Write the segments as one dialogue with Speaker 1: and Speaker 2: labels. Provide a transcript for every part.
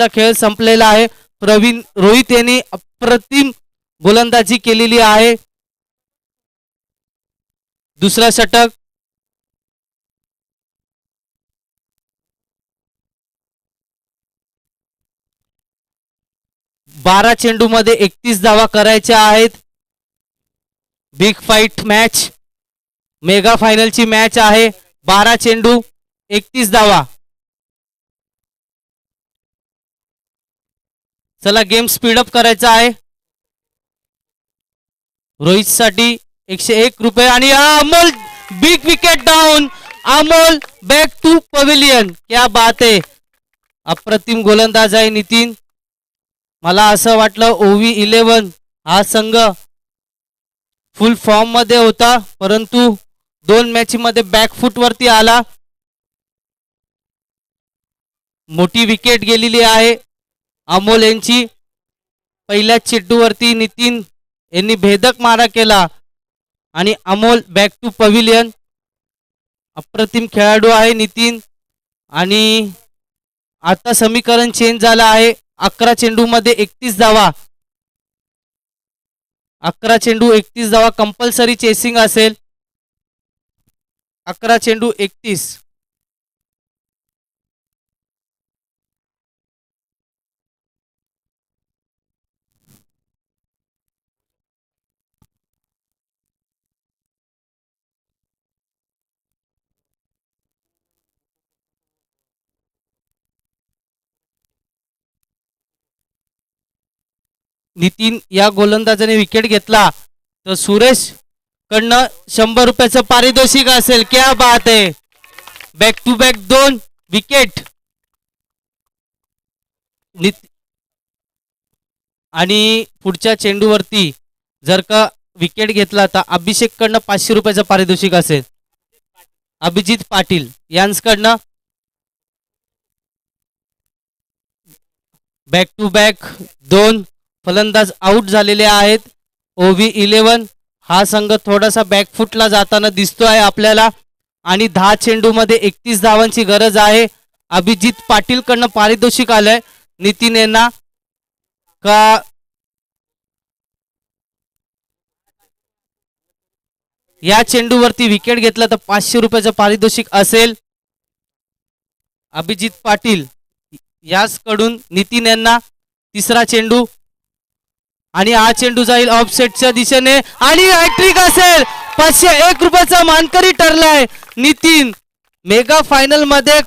Speaker 1: चा खेळ संपलेला आहे. प्रवीण रोहित यांनी अप्रतिम गोलंदाजी केलेली आहे. दुसरा षटक. बारा चेंडू मध्ये एकतीस धावा करायच्या आहेत. Big fight match. मेगा फायनलची मॅच आहे. बारा चेंडू एकतीस धावा. चला गेम स्पीडअप करायचा आहे. रोहित साठी एकशे एक रुपये आणि Amol big wicket down Amol back to pavilion क्या बात आहे. अप्रतिम गोलंदाज आहे नितीन. मला असं वाटलं ओव्ही इलेव्हन हा संघ फुल फॉर्ममध्ये होता परंतु दोन मॅच मध्ये बॅकफूट वरती आला. मोठी विकेट गेलेली आहे. अमोल यांची पहिल्या चेंडूवरती नितीन यांनी भेदक मारा केला. आणि अमोल बॅक टू पविलियन अप्रतिम खेळाडू आहे नितीन. आणि आता समीकरण चेंज झालं आहे. अकरा चेंडूमध्ये एकतीस धावा. अकरा चेंडू एकतीस धावा. कंपल्सरी चेसिंग असेल. अकरा चेंडू एकतीस. नितीन या गोलंदाजाने विकेट घेतला. तर सुरेश कडनं शंभर रुपयाचं पारितोषिक असेल. क्या बात आहे. बॅक टू बॅक दोन विकेट आणि पुढच्या चेंडूवरती जर का विकेट घेतला तर अभिषेक कडनं पाचशे रुपयाचं पारितोषिक असेल. अभिजित पाटील यांसकडनं बॅक टू बॅक दोन फलंदाज आऊट झालेले आहेत. ओव्ही इलेवन हा संघ थोडासा बॅकफुटला जाताना दिसतो आहे आपल्याला. आणि दहा चेंडूमध्ये एकतीस धावांची गरज आहे. अभिजित पाटीलकडनं पारितोषिक आलंय. नितीन यांना का? या चेंडूवरती विकेट घेतला तर पाचशे रुपयाचं पारितोषिक असेल. अभिजित पाटील याचकडून नितीन यांना तिसरा चेंडू आणि हा चेंडू जाईल ऑफसेटच्या दिशेने. आणि हॅट्रिक असेल. पाचशे एक रुपयाचा मानकरी ठरलाय. नितीन मेगा फायनलमध्ये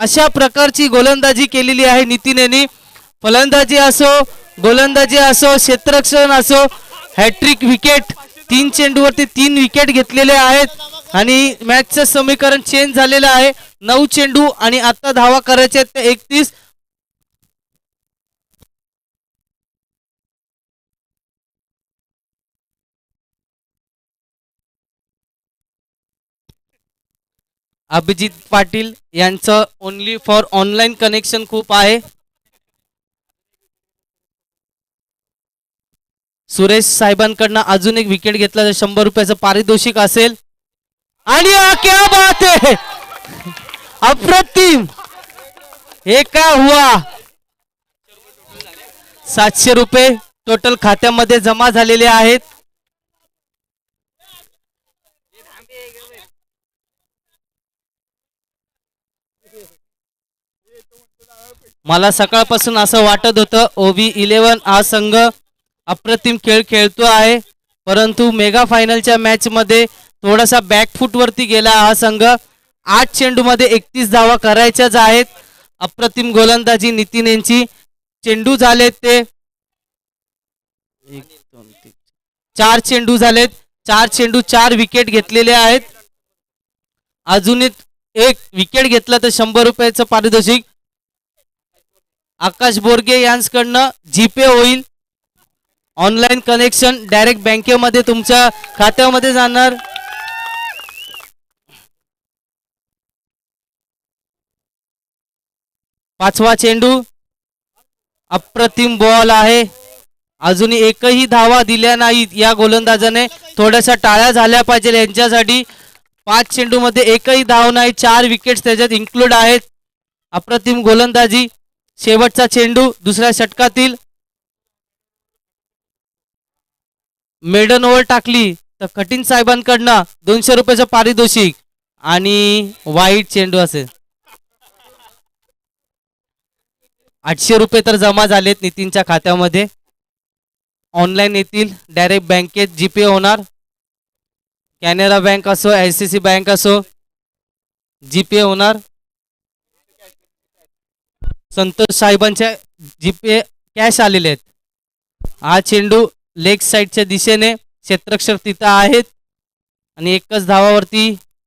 Speaker 1: अशा प्रकारची गोलंदाजी केलेली आहे नितीन यांनी फलंदाजी असो गोलंदाजी असो क्षेत्ररक्षण असो हॅट्रिक विकेट तीन चेंडूवरती तीन विकेट घेतलेले आहेत. आणि मॅचचं समीकरण चेंज झालेलं आहे. नऊ चेंडू आणि आता धावा करायचे आहेत ते एकतीस. अभिजित पाटील यांचं ओनली फॉर ऑनलाईन कनेक्शन खूप आहे. सुरेश साहेबांकडनं अजून एक विकेट घेतला तर शंभर रुपयाचं पारितोषिक असेल. आणि क्या बात अप्रतिम! हे काय हुआ? सातशे रुपये टोटल खात्यामध्ये जमा झालेले आहेत. मला सकाळपासून असं वाटत होतं ओबी इलेव्हन हा संघ अप्रतिम खेळ खेळतो आहे. परंतु मेगा फायनलच्या मॅचमध्ये थोडासा बॅकफूटवरती गेला हा संघ. आठ चेंडूमध्ये एकतीस धावा करायच्याच आहेत. अप्रतिम गोलंदाजी नितीन यांची. चेंडू झालेत ते. चार चेंडू झालेत. चार चेंडू चार विकेट घेतलेले आहेत. अजून एक एक विकेट घेतला तर शंभर रुपयाचं पारितोषिक. आकाश बोरगे यांच्याकडनं जीपे होईल. ऑनलाईन कनेक्शन डायरेक्ट बँकेमध्ये तुमच्या खात्यामध्ये जाणार. पाचवा चेंडू अप्रतिम बॉल आहे. अजूनही एकही धावा दिल्या नाहीत या गोलंदाजाने. थोड्याशा टाळ्या झाल्या पाहिजे यांच्यासाठी. पाच चेंडूमध्ये एकही धाव नाही चार विकेट्स त्याच्यात इन्क्लूड आहेत. अप्रतिम गोलंदाजी. शेवटचा चेंडू दुसऱ्या षटकातील. मेडन ओव्हर टाकली तर कठीण साहेबांकडनं दोनशे रुपयाचं पारितोषिक आणि वाईट चेंडू असेल. आठशे रुपये तर जमा झालेत नितीनच्या खात्यामध्ये. ऑनलाईन येतील डायरेक्ट बँकेत जीपे होणार. कॅनरा बँक असो आय सी सी बँक असो जीपे होणार. संतोष साहेबांच्या जीपे कॅश आलेले आहेत. हा चेंडू लेग साईडच्या दिशेने क्षेत्रक्षर तिथं आहेत. आणि एकच धावावरती